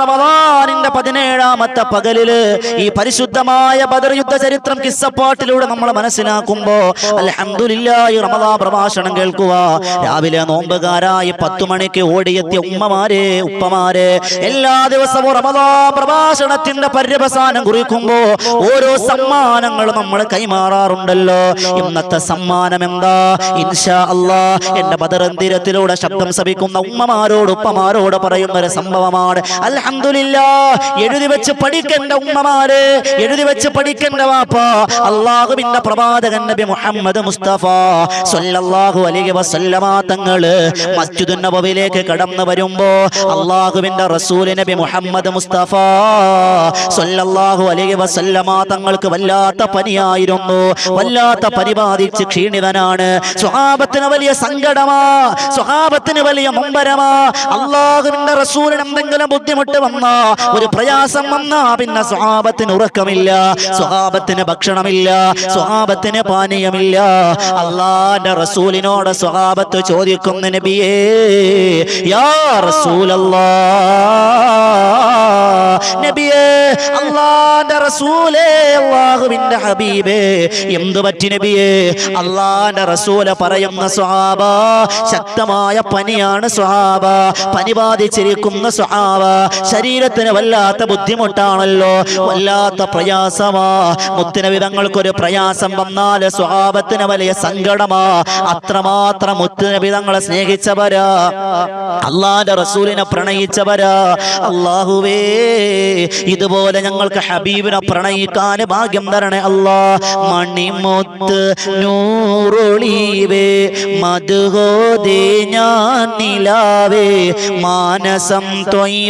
റമദാനിന്റെ പതിനേഴാമത്തെ പകലിൽ ഈ പരിശുദ്ധമായ ബദർ യുദ്ധ ചരിത്രം കിസ്സപ്പാട്ടിലൂടെ നമ്മൾ മനസ്സിലാക്കുമ്പോ ഈ റമദാ പ്രഭാഷണം കേൾക്കുക. രാവിലെ നോമ്പുകാരായി പത്തു മണിക്ക് ഓടിയെത്തിയ ഉമ്മമാരെ ഉപ്പമാരെ എല്ലാ ദിവസവും റമദാ പ്രഭാഷണത്തിന്റെ പര്യവസാനം കുറിക്കുമ്പോ ഓരോ സമ്മാനങ്ങളും നമ്മൾ കൈമാറാറുണ്ടല്ലോ. ഇന്നത്തെ സമ്മാനം എന്താ? ഇൻഷാ അല്ലാ എന്റെ ബദർ ബദറന്തിരത്തിലൂടെ ശബ്ദം സഭിക്കുന്ന ഉമ്മമാരോട് ഉപ്പമാരോട് പറയുന്ന ഒരു സംഭവമാണ്. അൽഹംദുലില്ലാ എഴുതി വെച്ച് പഠിക്കേണ്ട ഉമ്മമാര് എഴുതി വെച്ച് പഠിക്കേണ്ട വാപ്പാ അള്ളാഹുവിന്റെ പ്രവാചകൻ നബി മുഹമ്മദ് മുസ്തഫ സല്ലല്ലാഹു അലൈഹി വസല്ലമ തങ്ങൾ മസ്ജിദുൻ നബവിയിലേക്ക് കടന്നു വരുമ്പോ അള്ളാഹുവിന്റെ റസൂൽ നബി മുഹമ്മദ് മുസ്തഫ സല്ലല്ലാഹു അലൈഹി വസല്ലമ തങ്ങൾക്ക് വല്ലാത്ത പനിയായിരുന്നു. വല്ലാത്ത പരിപാലിച്ച് ക്ഷീണിതനാണ്. സ്വഹാബത്തിന് വലിയ സങ്കടമാ സ്വഹാബത്തിന് വലിയ മുമ്പരമാ. അള്ളാഹുവിന്റെ റസൂലിന് എന്തെങ്കിലും ബുദ്ധിമുട്ട് വന്ന? ഒരു പ്രയാസം വന്നാ? പിന്നെ സ്വഹാബത്തിന് ഉറക്കമില്ല. സ്വഹാബത്തിന് ഭക്ഷണമില്ല. സ്വഹാബത്തിന് പാനീയമില്ല. അള്ളാന്റെ റസൂലിനോട് സ്വഹാബത്ത് ചോദിക്കുന്ന നബിയേ യാ റസൂലല്ലാ. നബിയേ അള്ളാന്റെ റസൂലേ അള്ളാഹുവിന്റെ ഹബീബേ. എന്തു പറ്റി നബിയേ? അള്ളാന്റെ റസൂല പറയുന്ന സ്വഹാബ ശക്തമായ പനിയാണ് സ്വഹാബ. പനി ബാധിച്ചിരിക്കുന്ന സ്വഹാബ. ശരീരത്തിന് വല്ലാത്ത ബുദ്ധിമുട്ടാണല്ലോ. വല്ലാത്ത പ്രയാസമാ. മുത്തിനവിധങ്ങൾക്കൊരു പ്രയാസം വന്നാൽ സ്വഭാവത്തിന് വലിയ സങ്കടമാ. അത്രമാത്രം മുത്തുനബിതങ്ങളെ സ്നേഹിച്ചവരാ. അള്ളാന്റെ റസൂലിനെ പ്രണയിച്ചവരാ. അള്ളാഹുവേ ഇതുപോലെ ഞങ്ങൾക്ക് ഹബീബിനെ പ്രണയിക്കാൻ ഭാഗ്യം തരണേ അല്ലാ. മണിമുത്ത് നൂറൊളിവേ മധുഹോദേ ഞാൻ നിലാവേ. മാനസം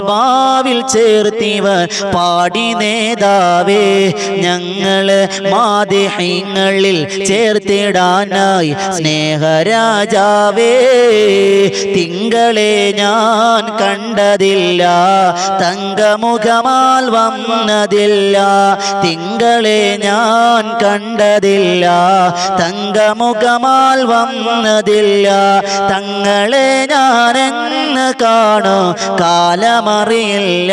തൊയ്ബാവിൽ ചേർത്തിവ പാടി നേതാവേ ഞങ്ങൾ മാതിഹ്യങ്ങളിൽ ചേർത്തിടാനായി സ്നേഹരാജാവേ തിങ്കളെ ഞാൻ കണ്ടതില്ല തങ്കമുഖമാൽ വന്നതില്ല തിങ്കളെ ഞാൻ കണ്ടതില്ല തങ്കമുഖമാൽ വന്നതില്ല തങ്ങളെ ഞാൻ എന്ന് കാണും കാലമറിയില്ല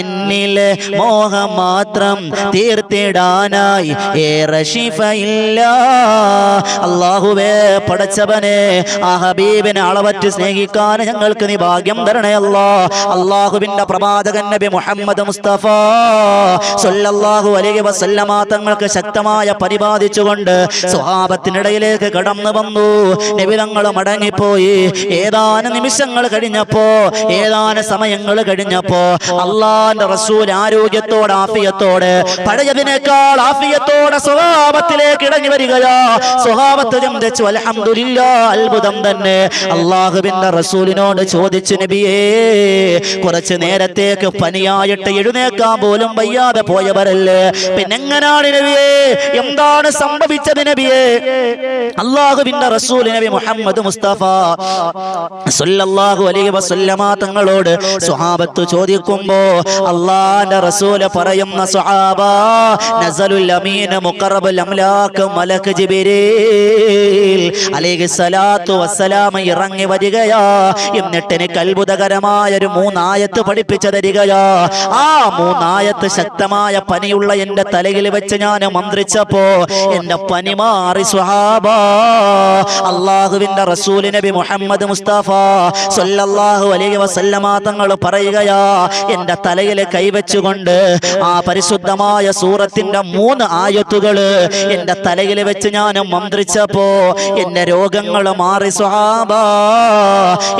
എന്നിലെ മോഹം മാത്രം തീർത്തിടാനായി ഏറെ ശിഫയില്ല. അള്ളാഹുവേ പടച്ചവനെ ആ ഹബീബിനെ അളവറ്റ് സ്നേഹിക്കാൻ ഞങ്ങൾക്ക് നീ ഭാഗ്യം തരണയല്ല അള്ളാഹുവിന്റെ പ്രവാചകൻ നബി മുഹമ്മദ് മുസ്തഫ സൊല്ലാഹു അലൈഹി വസല്ലമ തങ്ങൾക്ക് ശക്തമായ പരിപാലിച്ചുകൊണ്ട് സ്വഭാവത്തിനിടയിലേക്ക് കടന്നു വന്നു. നബി തങ്ങൾ മടങ്ങിപ്പോയി. ഏതാനും നിമിഷങ്ങൾ കഴിഞ്ഞപ്പോ ഏതാനും സമയങ്ങൾ കഴിഞ്ഞപ്പോ അള്ളാന്റെ റസൂൽ ആരോഗ്യത്തോടെ ആഫിയത്തോടെ പഴയതിനേക്കാൾ ആഫിയത്തോടെ സ്വഭാവത്തിലേക്ക് ഇടങ്ങി വരികയാ. സ്വഭാവത്ത് ചിന്തിച്ചു അൽഹംദുലില്ല അത്ഭുതം തന്നെ. അള്ളാഹുവിന്റെ റസൂലിനോട് ചോദിച്ചു നബിയേ കുറച്ച് നേരത്തേക്ക് പനിയായിട്ട് എഴുന്നേക്കാൻ പോലും വയ്യാതെ പോയവരല്ലേ? പിന്നെങ്ങനാണ് നബിയേ? എന്താണ് സംഭവിച്ചത് നബിയേ? അള്ളാഹുവിന്റെ റസൂൽ നബി മുഹമ്മദ് മുസ്തഫ സല്ലല്ലാഹു അലൈഹി വസല്ലമ തങ്ങളോട് സ്വഹാബത്ത് ചോദിക്കുമ്പോ അള്ളാന്റെ റസൂൽ പറയുന്ന സ്വഹാബ നസലുൽ അമീൻ മുഖറബുൽ അംലാക്ക് മലക് ജിബിരീൽ അലൈഹി സ്വലാത്തു വസ്സലാം ഇറങ്ങി വരികയാ. എന്നിട്ട് എനിക്ക് ഒരു മൂന്നായത്ത് പഠിപ്പിച്ചു തരികയാ. ആ മൂന്നായത്ത് ശക്തമായ പനിയുള്ള എന്റെ തലയിൽ വെച്ച് ഞാൻ മന്ത്രിച്ചപ്പോ എന്റെ പനി മാറി സ്വഹാബ. അള്ളാഹുവിന്റെ റസൂൽ നബി മുഹമ്മദ് മുസ്തഫ സല്ലല്ലാഹു അലൈഹി വസല്ലമ തങ്ങൾ പറയുകയാ എന്റെ തലയിൽ കൈവച്ചുകൊണ്ട് ആ പരിശുദ്ധമായ സൂറത്തിന്റെ മൂന്ന് ആയത്തുകൾ എന്റെ തലയിൽ വെച്ച് ഞാൻ മന്ത്രിച്ചപ്പോ എന്റെ രോഗങ്ങൾ മാറി സ്വഹാബ.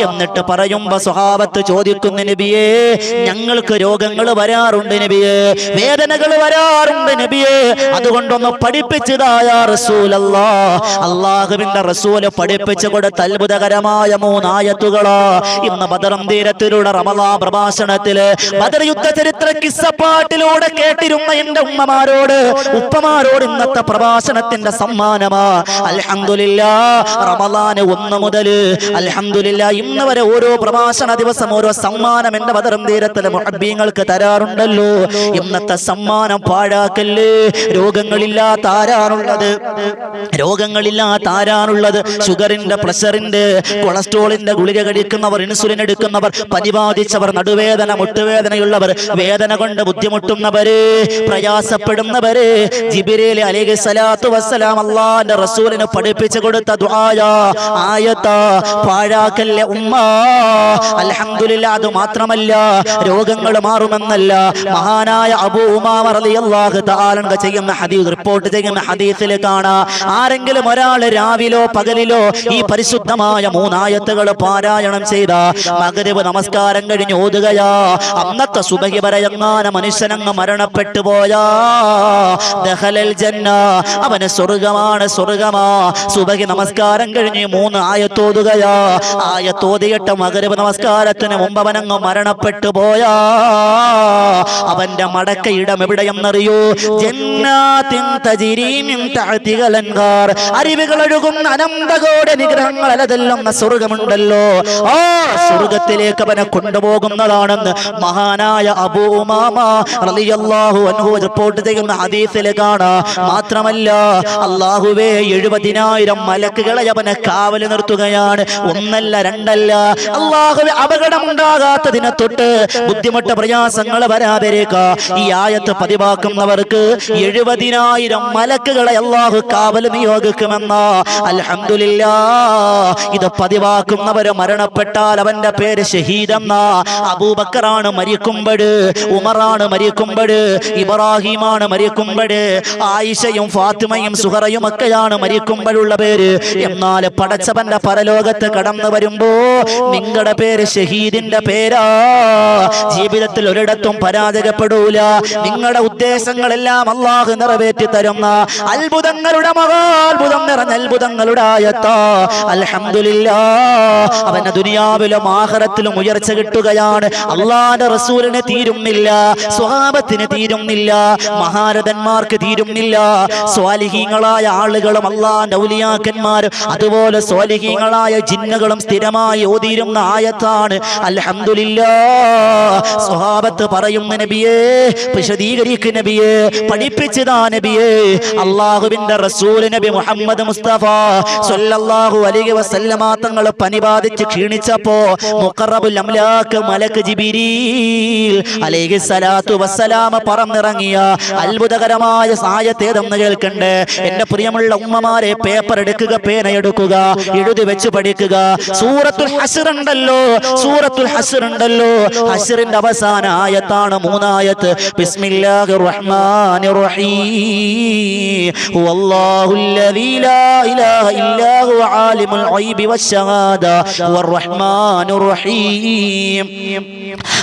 എന്നിട്ട് പറയുമ്പോ സ്വഹാബത്ത് ചോദിക്കുന്നു നബിയേ ഞങ്ങൾക്ക് രോഗങ്ങൾ വരാറുണ്ട് നബിയേ. വേദനകൾ വരാറുണ്ട് നബിയേ. അതുകൊണ്ടൊന്ന് പഠിപ്പിച്ചതായ റസൂലല്ലാ. അള്ളാഹുവിന്റെ റസൂൽ പഠിപ്പിച്ചു കൊടുത്ത അത്ഭുതകരമായ മൂന്നായത്തുകളാ. ഇന്ന് ബദറം തീരത്തിലൂടെ റമലാ പ്രഭാഷണത്തിൽ ബദർ യുദ്ധ ചരിത്ര കിസ്സപ്പാട്ടിലൂടെ കേട്ടിരുന്ന എന്റെ ഉമ്മമാരോട് ഉപ്പമാരോട് ഇന്നത്തെ പ്രഭാഷണത്തിന്റെ സമ്മാനമാ. അൽഹംദുലില്ലാ റമലാന് ഒന്ന് മുതൽ അൽഹംദുലില്ലാ ഇന്ന് വരെ ഓരോ പ്രഭാഷണ ദിവസം ഓരോ സമ്മാനം എന്റെ ബദറും തീരത്തിലെ മുഹബീങ്ങൾക്ക് തരാറുണ്ടല്ലോ. ഇന്നത്തെ സമ്മാനം പാഴാക്കല്ലേ രോഗങ്ങളില്ലാത്ത ആരാണുള്ളത്? രോഗങ്ങളില്ലാത്ത ആരാണുള്ളത്? ഷുഗറിന്റെ പ്രഷറിന്റെ കൊളസ്ട്രോളിന്റെ ഗുളിക കഴിക്കുന്നവർ ഇൻസുലിൻ എടുക്കുന്നവർ പനി നടുവേദന മുട്ടുവേദനയുള്ളവർ വേദന കൊണ്ട് ബുദ്ധിമുട്ടുന്നവര് പ്രയാസപ്പെടുന്നവര്. ജിബിരേലി അലൈഹി സ്വലാത്തു വസ്സലാം അള്ളാന്റെ റസൂലിന് പഠിപ്പിച്ചു കൊടുത്ത ദുആയ ആയത്ത പാഴാക്കല്ലേ ഉമ്മ. അൽഹംദുലില്ലാ അത് മാത്രമല്ല രോഗങ്ങൾ മാറുമെന്നല്ല. മഹാനായ അബൂ ഉമാമ റളിയല്ലാഹു തആല ചെയ്യുന്ന ഹദീസ് റിപ്പോർട്ട് ചെയ്യുന്ന ഹദീസിൽ കാണാ. ആരെങ്കിലും ഒരാൾ രാവിലോ പകലിലോ ഈ പരിശുദ്ധമായ മൂന്നായത്തുകൾ പാരായണം ചെയ്ത മകരവ് നമസ്കാരം കഴിഞ്ഞ്. ഓതുകയാ. അന്നത്തെ സുബഹി പറയങ്ങാന മനുഷ്യനങ്ങ് മരണപ്പെട്ടു പോയാ. ജന്ന. അവന് സ്വർഗമാണ് സ്വർഗമാ. സുബഹി നമസ്കാരം കഴിഞ്ഞ് മൂന്ന് ആയത്തോതുകയാ ആയത്തോതിയിട്ട് മകരവ് നമസ്കാരത്തിന് മുമ്പ് അവനങ്ങ് മരണപ്പെട്ടു പോയാ. അവന്റെ മടക്കയിടം എവിടെയെന്നറിയോ? അരുവികൾ ഒഴുകുന്ന അനന്തകോടെ നിഗ്രഹങ്ങൾ അലതെല്ലുന്ന സ്വർഗമുണ്ടല്ലോ. ആ സ്വർഗത്തിലേക്ക് അവനെ കൊണ്ടുപോകുന്നതാണെന്ന് മഹാനായ അബൂ ഉമാമ റളിയല്ലാഹു അൻഹു റിപ്പോർട്ട് ചെയ്യുന്ന ഹദീസിൽ കാണാ. മാത്രമല്ല അള്ളാഹുവേ എഴുപതിനായിരം മലക്കുകളെ അവനെ കാവൽ നിർത്തുകയാണ്. ഒന്നല്ല രണ്ടല്ല. അള്ളാഹുവെ അപകടമുണ്ടാകാത്തതിനെ തൊട്ട് ബുദ്ധിമുട്ട് പ്രയാസങ്ങൾ വരാതിരിക്ക ഈ ആയത്ത് പതിവാക്കുന്നവർക്ക് എഴുപതിനായിരം മലക്കുകളെ അള്ളാഹു കാവൽ നിയോഗിക്കുമെന്ന. അൽഹംദുലില്ലാ. ഇത് പതിവാക്കുന്നവര് മരണപ്പെട്ടാൽ അവന്റെ പേര് ഷഹീദെന്ന. അബൂബക്കറാണ് മരിക്കുമ്പഴ് ഉമറാണ് മരിക്കുമ്പഴ് ഇബ്രാഹിമാണ് മരിക്കുമ്പഴ് ആയിഷയും ഫാത്തിമയും സുഹറയും ഒക്കെയാണ് മരിക്കുമ്പോഴുള്ള പേര്. എന്നാൽ പടച്ചവന്റെ പരലോകത്ത് കടന്നു വരുമ്പോ നിങ്ങളുടെ പേര് ഷഹീദിന്റെ പേരാ. ജീവിതത്തിൽ ഒരിടത്തും പരാജയപ്പെടൂല നിങ്ങളുടെ ഉദ്ദേശങ്ങളെല്ലാം അള്ളാഹു നിറവേറ്റി തരുന്ന അത്ഭുതങ്ങളുടെ മഹാത്ഭുതം നിറഞ്ഞ അത്ഭുതങ്ങളുടെ ആയത്താ. അവന്റെ ദുനിയാവിലും ആഹരത്തിലും ഉയർച്ച കിട്ടുകയാണ്. അള്ളാന്റെ റസൂലിന് തീരുന്നില്ല. സ്വഭാവത്തിന് തീരുന്നില്ല. മഹാരഥന്മാർക്ക് തീരുന്നില്ല. സ്വാലിഹീങ്ങളായ ആളുകളും അള്ളാന്റെ ഔലിയാക്കന്മാരും അതുപോലെ സ്വാലിഹീങ്ങളായ ജിന്നകളും സ്ഥിരമായി ഓതിയിരുന്ന ആയത്താണ്. അൽഹംദുലില്ലാ. സ്വഭാവത്ത് പറയുന്ന നബിയേ വിശദീകരിക്കു നബിയേ പഠിപ്പിച്ചതാ നബിയേ. അള്ളാഹുവിന്റെ റസൂൽ നബി മുഹമ്മദ് മുസ്തഫ സല്ലല്ലാഹു അലൈഹി വസല്ലമ തങ്ങൾ പനി ബാധിച്ച് ക്ഷീണിച്ചപ്പോ മുഖറബുൽ അംലാക്ക് മലക്ക് ജിബിരീൽ അലൈഹി സ്വലാത്തു വസ്സലാമ പറന്നിറങ്ങിയ അത്ഭുതകരമായ സായത്തേതെന്ന് കേൾക്കണ്ടേ. എന്റെ പ്രിയമുള്ള ഉമ്മമാരെ പേപ്പർ എടുക്കുക പേന എടുക്കുക എഴുതി വെച്ച് പഠിക്കുക. സൂറത്തുൽ ഹസ്ർ ഉണ്ടല്ലോ സൂറത്തുൽ ഹസ്ർ ഉണ്ടല്ലോ. ഹസ്റിന്റെ അവസാന ആയത്താണ് مونايت بسم الله الرحمن الرحيم. هو الله الذي لا إله إلا هو عالم العيب والشهادة هو الرحمن الرحيم.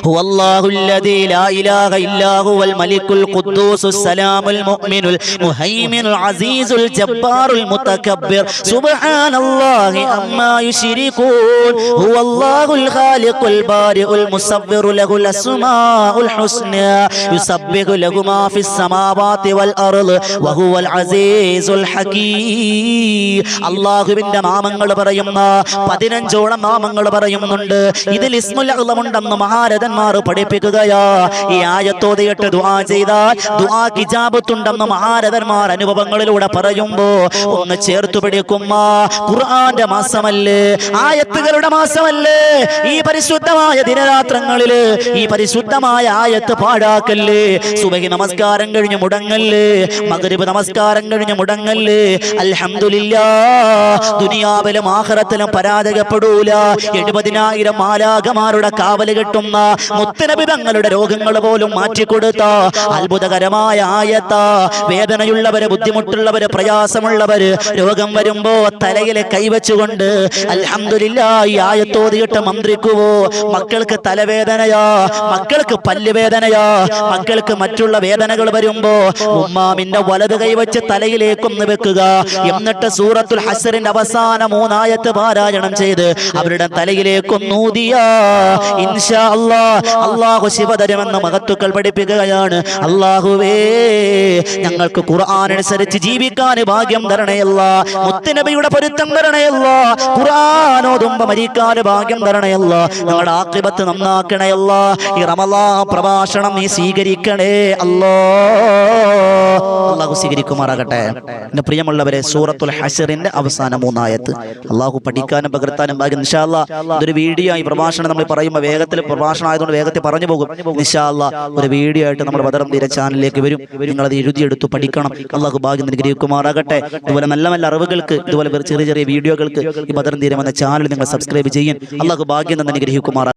هو الله الذي لا إله إلا هو الملك القدوس السلام المؤمن المهيمن العزيز الجبار المتكبر. سبحان الله أما يشركون. هو الله الخالق البارئ المصبر له الأسماء الحسنى. البارئ المصور له الأسماء الحسنى يسبح له ما في السماوات والأرض وهو العزيز الحكيم അള്ളാഹുവിന്റെ നാമങ്ങൾ പറയുന്ന പതിനഞ്ചോളം നാമങ്ങൾ പറയുന്നുണ്ട് ഇതിൽ ഇസ്മുൽ അള്ളമുണ്ടെന്ന് മഹാരഥന്മാർ പഠിപ്പിക്കുകയാ ഈ ആയത്തോതയിട്ട് ദുആ ചെയ്താൽ ദുആ കിജാബത്തുണ്ടെന്ന് മഹാരഥന്മാർ അനുഭവങ്ങളിലൂടെ പറയുമ്പോ ഒന്ന് ചേർത്തു പിടിക്കുമ്മ ഖുർആന്റെ മാസമല്ലേ ആയത്തുകളുടെ മാസമല്ലേ ഈ പരിശുദ്ധമായ ദിനരാത്രങ്ങളില് ഈ പരിശുദ്ധമായ ആയത്ത് പാടാക്കല്ലേ സുബഹി നമസ്കാരം കഴിഞ്ഞ് മുടങ്ങല്ലേ? മഗ്രിബ് നമസ്കാരം കഴിഞ്ഞ് മുടങ്ങല്ലേ? അൽഹംദുലില്ലാ ദുനിയാവിലും ആഹ്റത്തിലും പരാജയപ്പെടൂല. എഴുപതിനായിരം മാലാകമാരുടെ കാവൽ കിട്ടുന്ന മുത്തനബി തങ്ങളുടെ രോഗങ്ങൾ പോലും മാറ്റിക്കൊടുത്ത അത്ഭുതകരമായ ആയത്ത. വേദനയുള്ളവര് ബുദ്ധിമുട്ടുള്ളവര് പ്രയാസമുള്ളവര് രോഗം വരുമ്പോ തലയിലെ കൈവച്ചുകൊണ്ട് അൽഹമില്ല ഈ ആയത്തോതിയിട്ട് മന്ത്രിക്കുവോ? മക്കൾക്ക് തലവേദനയാ. മക്കൾക്ക് പല്ലുവേദനയാ മക്കൾക്ക് മറ്റുള്ള വേദനകൾ വരുമ്പോ ഉമ്മാമിന്റെ വലത് കൈവച്ച് തലയിലേക്കൊന്ന് വെക്കുക എന്നിട്ട് സൂറത്തുൽ ഹസറിന്റെ അവസാന മൂന്നായത്ത് പാരായണം ചെയ്ത് അവരുടെ തലയിലേക്കൊന്നൂതിയ ഇൻഷാ അല്ലാ. അള്ളാഹു ശിവ തരുമെന്ന് മഹത്തുക്കൾ പഠിപ്പിക്കുകയാണ്. അള്ളാഹുവേ ഞങ്ങൾക്ക് ഖുർആൻ അനുസരിച്ച് ജീവിക്കാൻ ഭാഗ്യം തരണയല്ല. മുത്തുനബിയുടെ പൊരുത്തം തരണയല്ല. ഖുർആൻ ഓതുമ്പോ മരിക്കാൻ ഭാഗ്യം തരണയല്ല. ഞങ്ങളുടെ ആക്രിപത്ത് നന്നാക്കണയല്ല. ഈ റമലാ പ്രഭാ പ്രഭാഷണം നീ സ്വീകരിക്കണേ. അല്ലോ. അള്ളാഹു സ്വീകരിക്കുമാറാകട്ടെ. എന്റെ പ്രിയമുള്ളവരെ സൂറത്തുൽ ഹഷറിന്റെ അവസാന മൂന്നായത്ത്. അള്ളാഹു പഠിക്കാനും പകർത്താനും ഭാഗ്യം. നിഷാല്ല ഇതൊരു വീഡിയോ ഈ പ്രഭാഷണം നമ്മൾ പറയുമ്പോൾ വേഗത്തിൽ പ്രഭാഷണം ആയതുകൊണ്ട് വേഗത്തിൽ പറഞ്ഞു പോകും. നിഷാല്ല ഒരു വീഡിയോ ആയിട്ട് നമ്മുടെ ബദറം തീരെ ചാനലിലേക്ക് വരും. നിങ്ങൾ അത് എഴുതിയെടുത്ത് പഠിക്കണം. അള്ളാഹു ഭാഗ്യം അനുഗ്രഹിക്കുമാറാകട്ടെ. ഇതുപോലെ നല്ല നല്ല അറിവുകൾക്ക് ഇതുപോലെ ചെറിയ ചെറിയ വീഡിയോകൾക്ക് ഈ ബദർ തീരം എന്ന ചാനൽ നിങ്ങൾ സബ്സ്ക്രൈബ് ചെയ്യും. അള്ളാഹു ഭാഗ്യം തന്നെ അനുഗ്രഹിക്കുമാറാകട്ടെ